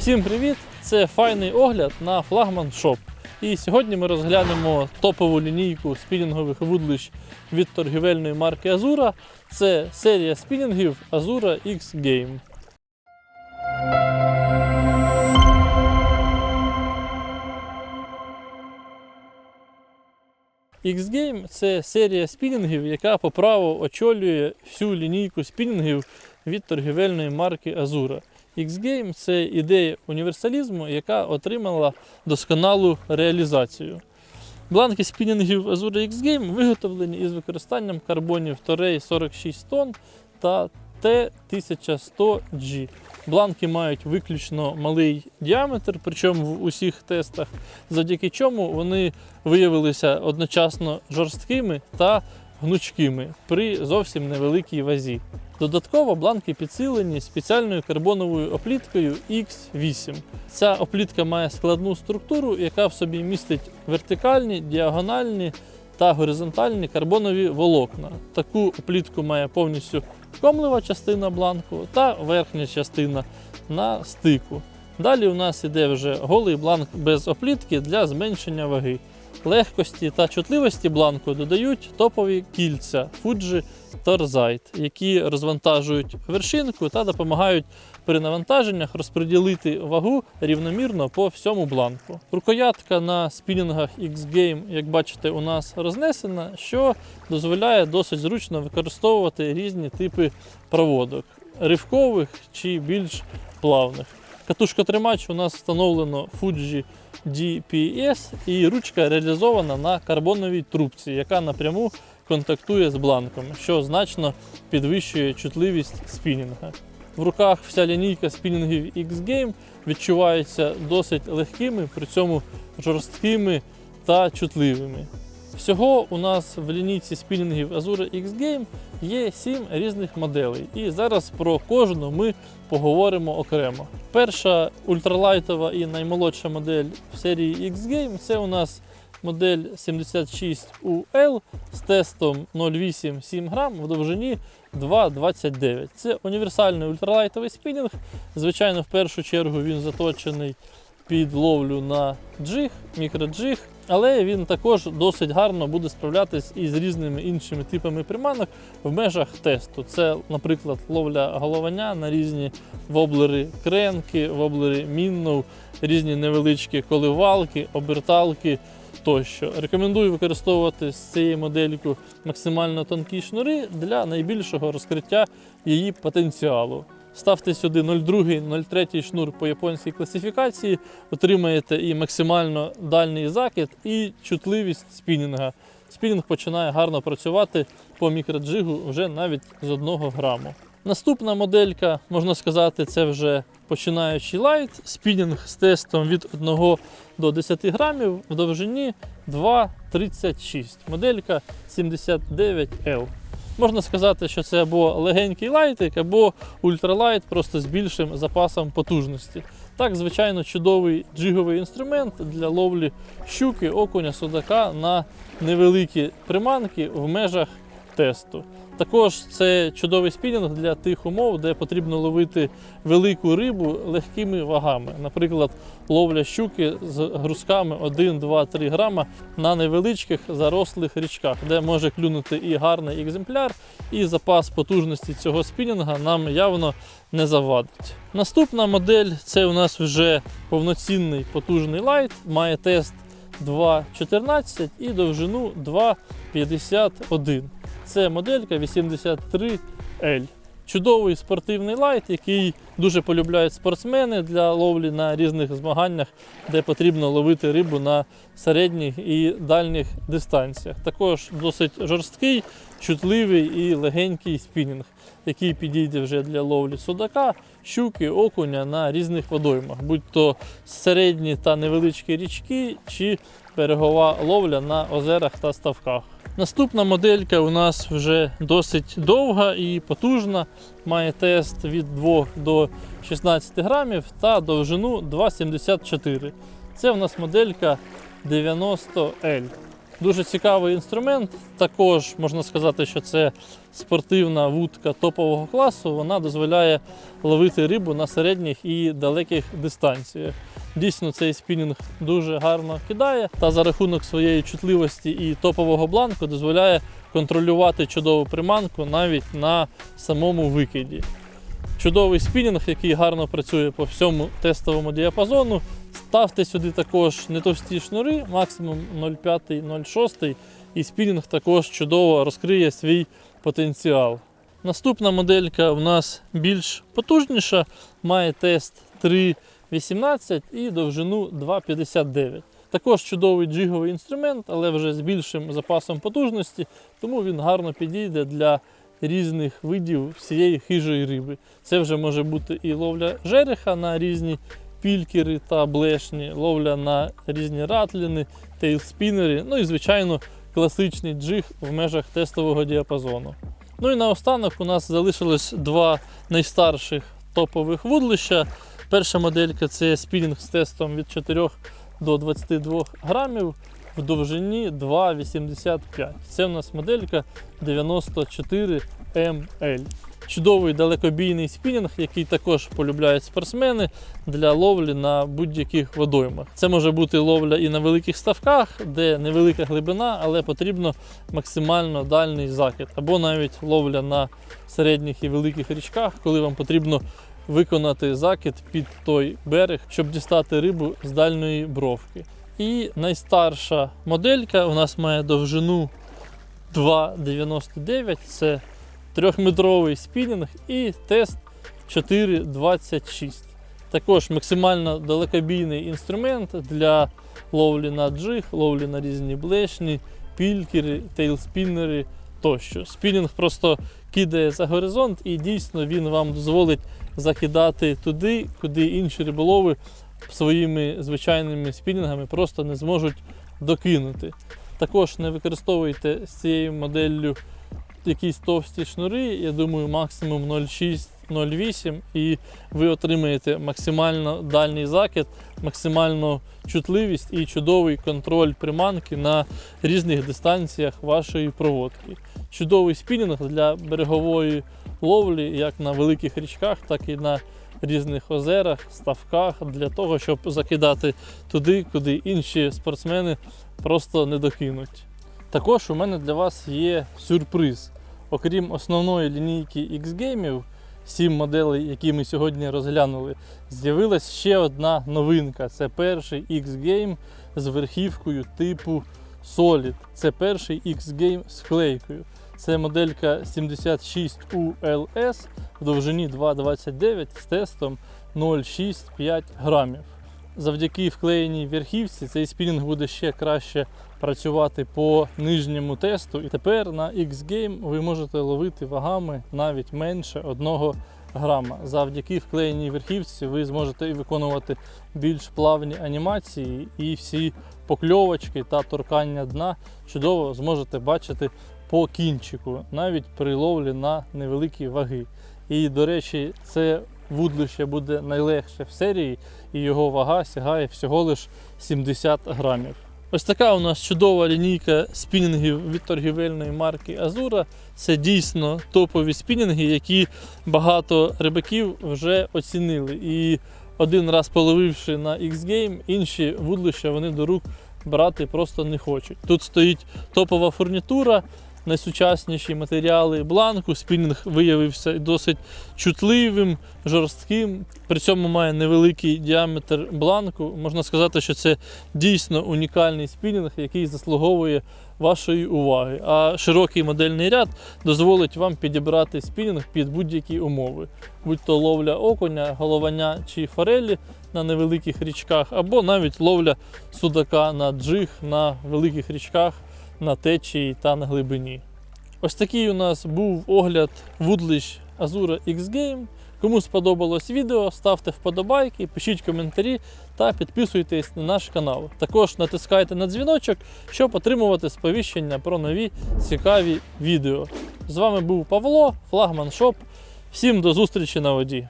Всім привіт! Це файний огляд на флагман шоп. І сьогодні ми розглянемо топову лінійку спінінгових вудлищ від торгівельної марки Азура. Це серія спінінгів Azura X Game. X-Game це серія спінінгів, яка по праву очолює всю лінійку спінінгів від торгівельної марки Azura. X-Game це ідея універсалізму, яка отримала досконалу реалізацію. Бланки спінінгів Azura X-Game виготовлені із використанням карбонів Torrey 46 тонн та T1100G. Бланки мають виключно малий діаметр, причому в усіх тестах, завдяки чому вони виявилися одночасно жорсткими та гнучкими при зовсім невеликій вазі. Додатково бланки підсилені спеціальною карбоновою опліткою X8. Ця оплітка має складну структуру, яка в собі містить вертикальні, діагональні та горизонтальні карбонові волокна. Таку оплітку має повністю комлива частина бланку та верхня частина на стику. Далі у нас іде вже голий бланк без оплітки для зменшення ваги. Легкості та чутливості бланку додають топові кільця Fuji Torzite, які розвантажують вершинку та допомагають при навантаженнях розподілити вагу рівномірно по всьому бланку. Рукоятка на спінінгах X-Game, як бачите, у нас рознесена, що дозволяє досить зручно використовувати різні типи проводок ривкових чи більш плавних. Катушкотримач у нас встановлено Fuji DPS і ручка реалізована на карбоновій трубці, яка напряму контактує з бланком, що значно підвищує чутливість спінінга. В руках вся лінійка спінінгів X-Game відчувається досить легкими, при цьому жорсткими та чутливими. Всього у нас в лінійці спінінгів Azure X-Game є 7 різних моделей. І зараз про кожну ми поговоримо окремо. Перша ультралайтова і наймолодша модель в серії X-Game це у нас модель 76UL з тестом 0,8-7 грам в довжині 2,29. Це універсальний ультралайтовий спінінг. Звичайно, в першу чергу він заточений під ловлю на джиг, мікроджиг, але він також досить гарно буде справлятись із різними іншими типами приманок в межах тесту. Це, наприклад, ловля головання на різні воблери кренки, воблери міннов, різні невеличкі коливалки, оберталки тощо. Рекомендую використовувати з цією моделькою максимально тонкі шнури для найбільшого розкриття її потенціалу. Ставте сюди 0,2, 0,3 шнур по японській класифікації, отримаєте і максимально дальній закид, і чутливість спінінга. Спінінг починає гарно працювати по мікроджигу вже навіть з 1 граму. Наступна моделька, можна сказати, це вже починаючий лайт, спінінг з тестом від 1 до 10 грамів в довжині 2,36. Моделька 79L. Можна сказати, що це або легенький лайтик, або ультралайт, просто з більшим запасом потужності. Так, звичайно, чудовий джиговий інструмент для ловлі щуки, окуня, судака на невеликі приманки в межах тесту. Також це чудовий спінінг для тих умов, де потрібно ловити велику рибу легкими вагами. Наприклад, ловля щуки з грузками 1, 2, 3 грама на невеличких зарослих річках, де може клюнути і гарний екземпляр, і запас потужності цього спінінга нам явно не завадить. Наступна модель це у нас вже повноцінний потужний лайт, має тест 2.14 і довжину 2.51. Це моделька 83L. Чудовий спортивний лайт, який дуже полюбляють спортсмени для ловлі на різних змаганнях, де потрібно ловити рибу на середніх і дальніх дистанціях. Також досить жорсткий, чутливий і легенький спінінг, який підійде вже для ловлі судака, щуки, окуня на різних водоймах, будь-то середні та невеличкі річки чи берегова ловля на озерах та ставках. Наступна моделька у нас вже досить довга і потужна. Має тест від 2 до 16 грамів та довжину 2,74. Це у нас моделька 90L. Дуже цікавий інструмент. Також можна сказати, що це спортивна вудка топового класу. Вона дозволяє ловити рибу на середніх і далеких дистанціях. Дійсно, цей спінінг дуже гарно кидає та за рахунок своєї чутливості і топового бланку дозволяє контролювати чудову приманку навіть на самому викиді. Чудовий спінінг, який гарно працює по всьому тестовому діапазону. Ставте сюди також не товсті шнури, максимум 0,5-0,6, і спінінг також чудово розкриє свій потенціал. Наступна моделька у нас більш потужніша, має тест 3,18 і довжину 2,59. Також чудовий джиговий інструмент, але вже з більшим запасом потужності, тому він гарно підійде для різних видів всієї хижої риби. Це вже може бути і ловля жереха на різні пількери та блешні, ловля на різні ратліни, тейлспінери, ну і, звичайно, класичний джиг в межах тестового діапазону. Ну і наостанок у нас залишилось два найстарших топових вудлища. Перша моделька це спінінг з тестом від 4 до 22 грамів в довжині 2,85. Це у нас моделька 94 ML. Чудовий далекобійний спінінг, який також полюбляють спортсмени для ловлі на будь-яких водоймах. Це може бути ловля і на великих ставках, де невелика глибина, але потрібно максимально дальний закид, або навіть ловля на середніх і великих річках, коли вам потрібно виконати закид під той берег, щоб дістати рибу з дальної бровки. І найстарша моделька у нас має довжину 2,99. Це трьохметровий спінінг і тест 4,26. Також максимально далекобійний інструмент для ловлі на джиг, ловлі на різні блешні, пількери, тейлспіннери тощо. Спінінг просто кидає за горизонт і дійсно він вам дозволить закидати туди, куди інші риболови своїми звичайними спінінгами просто не зможуть докинути. Також не використовуйте з цією моделлю якісь товсті шнури, я думаю, максимум 0,6-0,8, і ви отримаєте максимально дальній закид, максимальну чутливість і чудовий контроль приманки на різних дистанціях вашої проводки. Чудовий спінінг для берегової ловлі, як на великих річках, так і на різних озерах, ставках, для того, щоб закидати туди, куди інші спортсмени просто не докинуть. Також у мене для вас є сюрприз. Окрім основної лінійки X-геймів, 7 моделей, які ми сьогодні розглянули, з'явилась ще одна новинка. Це перший X-Game з верхівкою типу Solid. Це перший X-Game з вклейкою. Це моделька 76ULS в довжині 2,29 з тестом 0,65 грамів. Завдяки вклеєній верхівці цей спінінг буде ще краще працювати по нижньому тесту. І тепер на X-Game ви можете ловити вагами навіть менше 1 грама. Завдяки вклеєній верхівці ви зможете виконувати більш плавні анімації, і всі покльовочки та торкання дна чудово зможете бачити по кінчику, навіть при ловлі на невеликі ваги. І, до речі, це вудлище буде найлегше в серії, і його вага сягає всього лиш 70 грамів. Ось така у нас чудова лінійка спінінгів від торгівельної марки Азура. Це дійсно топові спінінги, які багато рибаків вже оцінили. І один раз половивши на X-Game, інші вудлища вони до рук брати просто не хочуть. Тут стоїть топова фурнітура, найсучасніші матеріали бланку. Спінінг виявився досить чутливим, жорстким. При цьому має невеликий діаметр бланку. Можна сказати, що це дійсно унікальний спінінг, який заслуговує вашої уваги. А широкий модельний ряд дозволить вам підібрати спінінг під будь-які умови, будь-то ловля окуня, головання чи форелі на невеликих річках, або навіть ловля судака на джиг на великих річках на течії та на глибині. Ось такий у нас був огляд вудлищ Azura X-Game. Кому сподобалось відео, ставте вподобайки, пишіть коментарі та підписуйтесь на наш канал. Також натискайте на дзвіночок, щоб отримувати сповіщення про нові цікаві відео. З вами був Павло, флагман Шоп. Всім до зустрічі на воді.